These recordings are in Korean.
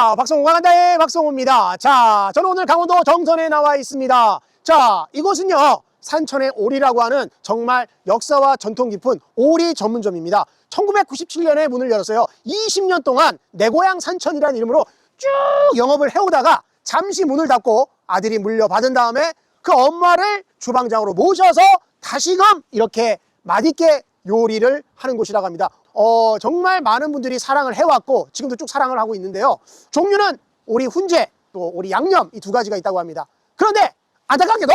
반갑습니다. 박성호 강한다의 박성호입니다. 자, 저는 오늘 강원도 정선에 나와 있습니다. 자, 이곳은요, 산천의 오리라고 하는 정말 역사와 전통 깊은 오리 전문점입니다. 1997년에 문을 열었어요. 20년 동안 내 고향 산천이라는 이름으로 쭉 영업을 해오다가 잠시 문을 닫고 아들이 물려받은 다음에 그 엄마를 주방장으로 모셔서 다시금 이렇게 맛있게 요리를 하는 곳이라고 합니다. 어, 정말 많은 분들이 사랑을 해왔고 지금도 쭉 사랑을 하고 있는데요. 종류는 오리 훈제 또 오리 양념 이 두 가지가 있다고 합니다. 그런데 안타깝게도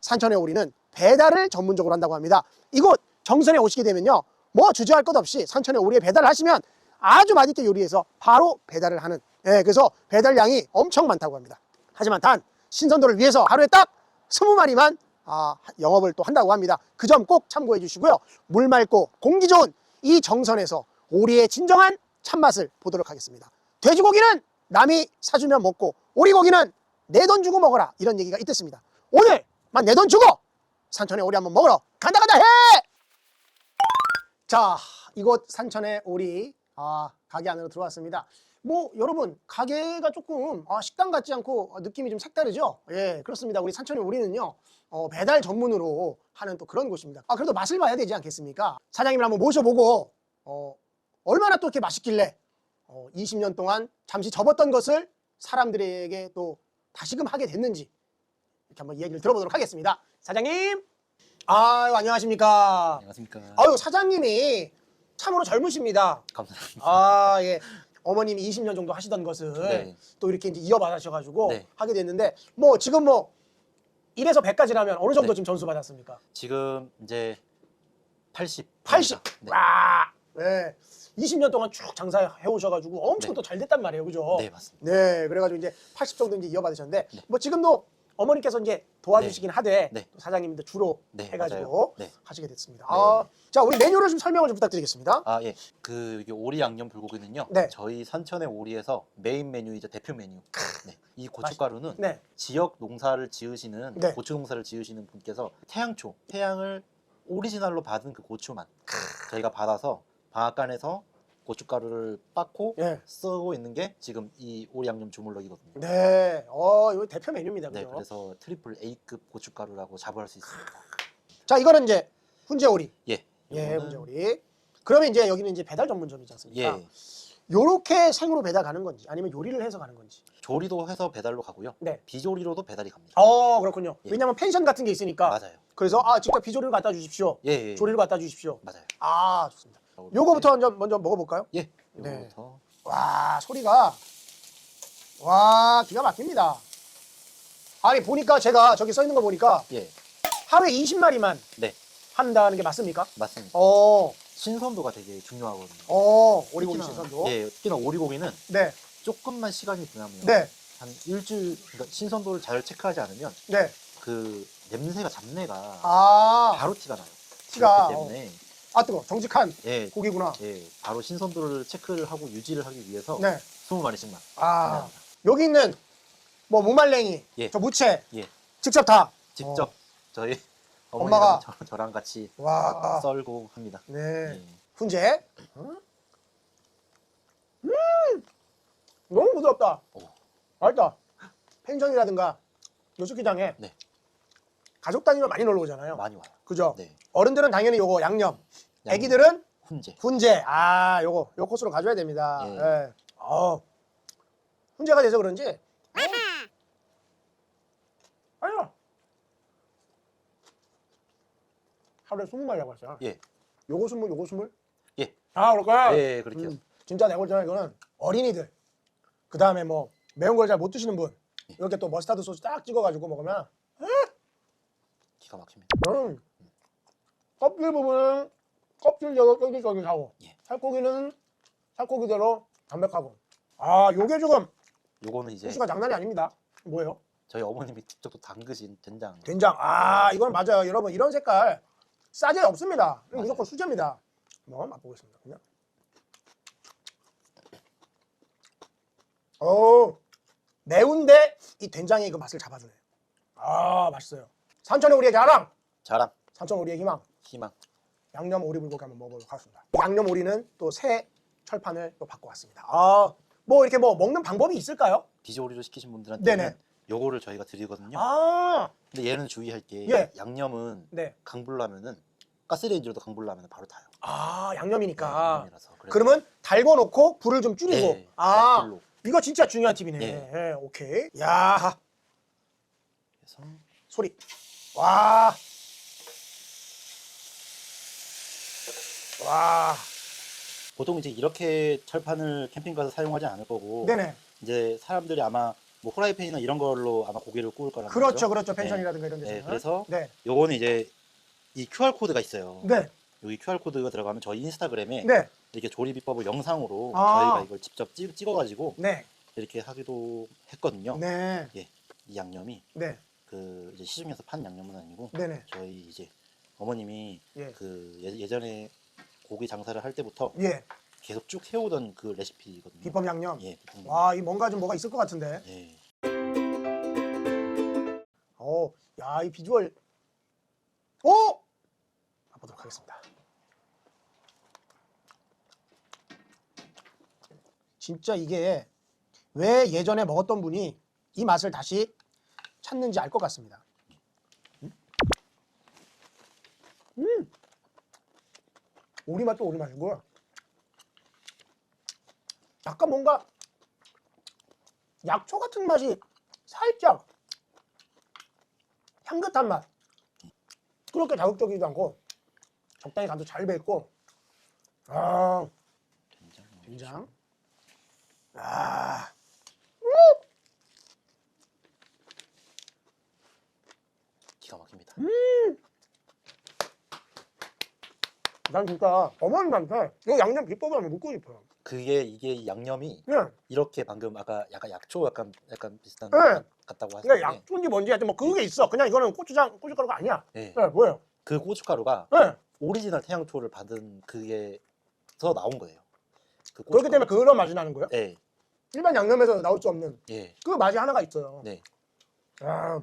산천의 오리는 배달을 전문적으로 한다고 합니다. 이곳 정선에 오시게 되면요. 뭐 주저할 것 없이 산천의 오리에 배달을 하시면 아주 맛있게 요리해서 바로 배달을 하는 예, 그래서 배달량이 엄청 많다고 합니다. 하지만 단 신선도를 위해서 하루에 딱 20마리만 아, 영업을 또 한다고 합니다. 그 점 꼭 참고해 주시고요. 물 맑고 공기 좋은 이 정선에서 오리의 진정한 참맛을 보도록 하겠습니다. 돼지고기는 남이 사주면 먹고 오리고기는 내 돈 주고 먹어라 이런 얘기가 있댔습니다. 오늘만 내 돈 주고 산천의 오리 한번 먹으러 간다 간다 해! 자, 이곳 산천의 오리 아, 가게 안으로 들어왔습니다. 뭐 여러분 가게가 조금 아, 식당 같지 않고 어, 느낌이 좀 색다르죠? 예, 그렇습니다. 우리 산천의 오리는요 어, 배달 전문으로 하는 또 그런 곳입니다. 아 그래도 맛을 봐야 되지 않겠습니까? 사장님을 한번 모셔보고 어, 얼마나 또 이렇게 맛있길래 어, 20년 동안 잠시 접었던 것을 사람들에게 또 다시금 하게 됐는지 이렇게 한번 이야기를 들어보도록 하겠습니다. 사장님, 아유 안녕하십니까? 안녕하십니까. 아유 사장님이 참으로 젊으십니다. 감사합니다. 아 예. 어머님이 20년 정도 하시던 것을 네. 또 이렇게 이제 이어받으셔가지고 네. 하게 됐는데 뭐 지금 뭐 1에서 100까지라면 어느 정도 네. 지금 점수 받았습니까? 지금 이제 80. 80. 네. 와. 네. 20년 동안 쭉 장사해 오셔가지고 엄청 네. 또잘 됐단 말이에요, 그죠? 네, 맞습니다. 네, 그래가지고 이제 80 정도 이제 이어받으셨는데 네. 뭐 지금도 어머니께서 이제 도와주시긴 하되 네. 또 사장님도 주로 네, 해가지고 맞아요. 네. 하시게 됐습니다. 아, 자 우리 메뉴를 좀 설명을 좀 부탁드리겠습니다. 아, 예. 그 오리 양념 불고기는요. 네. 저희 산천의 오리에서 메인 메뉴이자 대표 메뉴. 네. 이 고춧가루는 네, 지역 농사를 지으시는 네. 고추 농사를 지으시는 분께서 태양초, 태양을 오리지널로 받은 그 고추만 저희가 받아서 방앗간에서 고춧가루를 빻고 예, 쓰고 있는 게 지금 이 오리 양념 주물럭이거든요. 네, 어 이거 대표 메뉴입니다, 네, 그죠? 그래서 트리플 A급 고춧가루라고 자부할 수 있습니다. 자 이거는 이제 훈제 오리, 예. 예, 요거는- 훈제 오리. 그러면 이제 여기는 이제 배달 전문점이지 않습니까? 예. 요렇게 생으로 배달 가는 건지 아니면 요리를 해서 가는 건지. 조리도 해서 배달로 가고요. 네. 비조리로도 배달이 갑니다. 어 그렇군요. 예. 왜냐면 펜션 같은 게 있으니까. 맞아요. 그래서 아 직접 비조리를 갖다 주십시오. 예, 예. 조리를 갖다 주십시오. 맞아요. 아 좋습니다. 요거부터 먼저 먼저 먹어볼까요? 예. 네. 요거부터 와 소리가 와 기가 막힙니다. 아니 보니까 제가 저기 써 있는 거 보니까 예. 하루에 20마리만 네. 한다는 게 맞습니까? 맞습니다. 어, 신선도가 되게 중요하거든요. 어, 오리고기 특히나- 신선도. 예, 특히나 오리고기는 네, 조금만 시간이 지나면 네, 한 일주일 그러니까 신선도를 잘 체크하지 않으면 네. 그 냄새가 잡내가 아, 바로 티가 나요. 티가, 그렇기 때문에 아 뜨거. 정직한 예, 고기구나. 예, 바로 신선도를 체크를 하고 유지를 하기 위해서 네. 20마리씩만 아, 구매합니다. 여기 있는 뭐 무말랭이, 예. 저 무채, 예. 직접 다. 직접 저희 어. 엄마가- 어머니랑 저, 저랑 같이 와, 썰고 합니다. 네. 예. 훈제. 음, 너무 부드럽다. 오. 맛있다. 펜션이라든가 요스키장에 네. 가족 단위로 많이 놀러 오잖아요. 많이 와요. 그죠? 네. 어른들은 당연히 요거 양념, 양념. 애기들은 훈제. 훈제. 아, 요거 요 코스로 가져야 됩니다. 예. 예. 어, 훈제가 돼서 그런지. 아니요. 하루에 20마리 잡았어요. 예. 요거 20, 요거 20? 예. 아, 그럴까요? 예, 그렇게요. 음, 진짜 내가 볼 때는 이거는 어린이들 그 다음에 뭐 매운 걸 잘 못 드시는 분 예. 이렇게 또 머스타드 소스 딱 찍어 가지고 먹으면 기가 막힙니다. 음, 껍질 부분은 껍질대로 쫄깃쫄깃하고 예. 살코기는 살코기대로 담백하고 아 요게 지금 요거는 이제 소스가 장난이 아닙니다 뭐예요? 저희 어머님이 직접 또 담그신 된장. 된장 아 이건 맞아요 여러분 이런 색깔 싸제 없습니다 이건. 무조건 수제입니다 한번 맛보겠습니다 그냥 오 매운데 이 된장이 그 맛을 잡아주네요 아 맛있어요 산천의 우리의 자랑 자랑, 산천 우리의 희망 희망. 양념 오리 불고기 한번 먹어보도록 하겠습니다 양념 오리는 또 새 철판을 또 바꿔 왔습니다 아 뭐 이렇게 뭐 먹는 방법이 있을까요? 비주얼리로 시키신 네네. 분들한테는 요거를 저희가 드리거든요. 아, 근데 얘는 주의할 게 예. 양념은 네. 강불나면은 가스레인지로도 강불나면 바로 타요. 아, 네, 양념이니까. 양념이라서. 그래서 그러면 달궈 놓고 불을 좀 줄이고. 네, 아, 약불로 이거 진짜 중요한 팁이네. 네. 예, 오케이. 야, 해서 소리. 와. 와. 보통 이제 이렇게 철판을 캠핑 가서 사용하지 않을 거고 네네. 이제 사람들이 아마 뭐 후라이팬이나 이런 걸로 아마 고기를 구울 거란 그렇죠, 말이죠. 그렇죠. 펜션이라든가 이런 데서. 네, 그래서 네. 요거는 이제 이 QR 코드가 있어요. 네. 여기 QR 코드가 들어가면 저희 인스타그램에 네. 이렇게 조리 비법을 영상으로 아. 저희가 이걸 직접 찍, 찍어가지고 네. 이렇게 하기도 했거든요. 네. 이 양념이 네. 그 이제 시중에서 판 양념은 아니고 네네. 저희 이제 어머님이 예. 그 예, 예전에 고기 장사를 할 때부터 예. 계속 쭉 해오던 그 레시피거든요. 비법 양념. 예, 비법. 와, 이 뭔가 좀 뭐가 있을 것 같은데. 예. 어, 야, 이 비주얼. 오! 가보도록 하겠습니다. 진짜 이게 왜 예전에 먹었던 분이 이 맛을 다시 찾는지 알 것 같습니다. 음? 음! 오리 맛도 오리 맛이고, 약간 뭔가 약초 같은 맛이 살짝 향긋한 맛. 그렇게 자극적이지도 않고 적당히 간도 잘 배있고 아. 된장 아 기가 막힙니다. 음. 난 진짜 어머님한테 이 양념 비법을 한번 묻고 싶어요. 그게 이게 이 양념이 예. 이렇게 방금 아까 약간 약초 약간 약간 비슷한 네. 맛 같다고 하셨는데 그러니까 약초인지 뭔지 하여튼 뭐 그게 있어. 그냥 이거는 고추장 고춧가루가 아니야. 예. 예, 뭐예요? 그 고춧가루가 예. 오리지널 태양초를 받은 그게서 나온 거예요. 그 그렇기. 때문에 그런 맛이 나는 거예요. 예. 일반 양념에서 나올 수 없는 예. 그 맛이 하나가 있어요. 네. 아,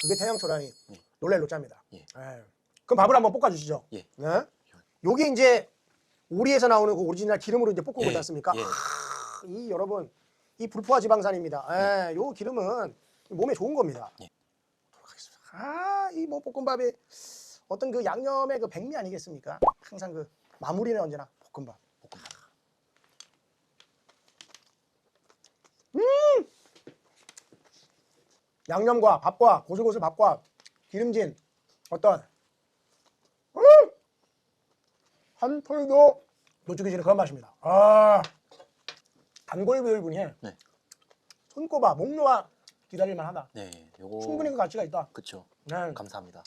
그게 태양초라니 네. 놀랄 노짜입니다. 예. 예. 그럼 밥을 한번 볶아주시죠. 예. 네. 요게 이제 오리에서 나오는 그 오리지널 기름으로 이제 볶고 예. 있지 않습니까? 예. 하, 이 여러분 이 불포화 지방산입니다. 예, 요 기름은 몸에 좋은 겁니다. 예. 아, 이 뭐 볶음밥이 어떤 그 양념의 그 백미 아니겠습니까? 항상 그 마무리는 언제나 볶음밥. 볶음밥. 양념과 밥과 고슬고슬 밥과 기름진 어떤 음! 한 톨도 놓치기 그런 맛입니다. 아 단골비율분이 네. 손꼽아 목 놓아 기다릴만하다. 네. 요거 충분히 그 가치가 있다. 그쵸. 네. 감사합니다.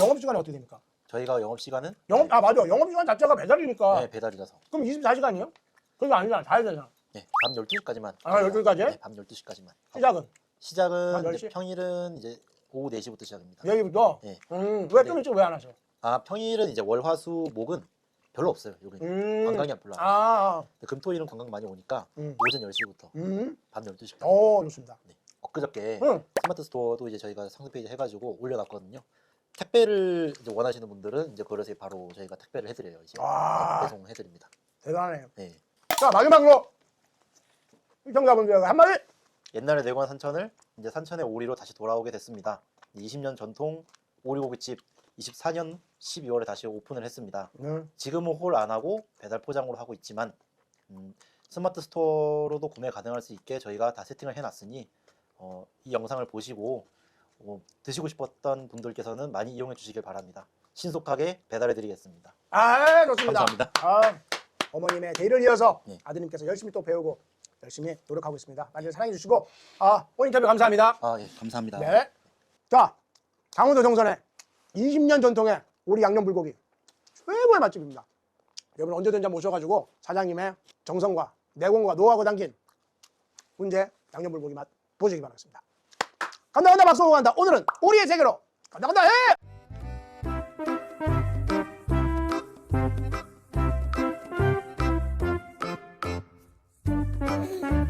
영업 시간이 어떻게 됩니까? 저희가 영업 시간은 영업 아 맞아 영업 시간 자체가 배달이니까 네, 배달이라서 그럼 24시간이요? 그게 아니잖아 다 해야 되잖아. 네, 밤 12시까지만. 아, 12 까지? 네, 밤 12시까지만. 시작은 시작은 밤 이제 10시? 평일은 이제 오후 4시부터 시작입니다. 여기부터. 네. 음 왜 좀 네. 일찍 왜 안 하셔? 아, 평일은 이제 월, 화, 수, 목은 별로 없어요. 여기는. 음. 관광이 안 아, 아. 근데 금토일은 관광 많이 오니까 음. 오전 10시부터 음. 밤 12시까지. 오 좋습니다. 네. 엊그저께 응. 스마트 스토어도 이제 저희가 상세 페이지 해가지고 올려놨거든요. 택배를 이제 원하시는 분들은 이제 그릇에 바로 저희가 택배를 해드려요. 이제 와. 배송해드립니다. 대단하네요. 네. 자 마지막으로 시청자분들에게 한마디. 옛날에 내관 산천을 이제 산천의 오리로 다시 돌아오게 됐습니다. 20년 전통 오리고기집 24년 12월에 다시 오픈을 했습니다. 네. 지금은 홀 안 하고 배달 포장으로 하고 있지만 음, 스마트 스토어로도 구매 가능할 수 있게 저희가 다 세팅을 해놨으니 어, 이 영상을 보시고 어, 드시고 싶었던 분들께서는 많이 이용해 주시길 바랍니다. 신속하게 배달해 드리겠습니다. 아 좋습니다. 감사합니다. 아, 어머님의 대를 이어서 네. 아드님께서 열심히 또 배우고 열심히 노력하고 있습니다. 많이 사랑해 주시고 아 오늘 인터뷰 감사합니다. 아, 예, 감사합니다. 네. 자 강원도 정선의 20년 전통의 오리 양념 불고기 최고의 맛집입니다. 여러분 언제든지 한번 오셔가지고 사장님의 정성과 내공과 노하우가 담긴 훈제 양념 불고기 맛 보시기 바라겠습니다. 간다 간다 박수 간다. 오늘은 오리의 세계로 간다 간다 해. Müzik